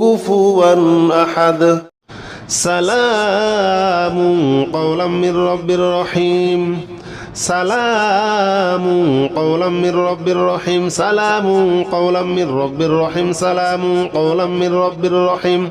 كفوا أحد سلام قولا من رب رحيم سلام قولا من رب رحيم سلام قولا من رب رحيم سلام قولا من رب رحيم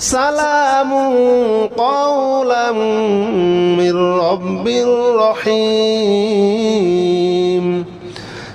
سلام قولا من رب رحيم.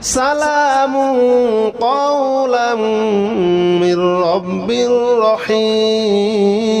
سلام قولا من رب رحيم.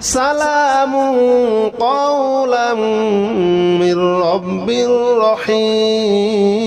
سلام قولا من رب رحيم.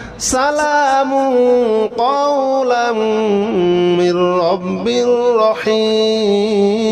سلام قولا من رب رحيم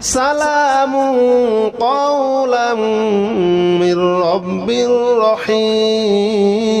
سلام قولا من رب رحيم.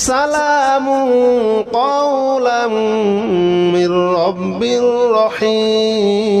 سلام قولا من رب رحيم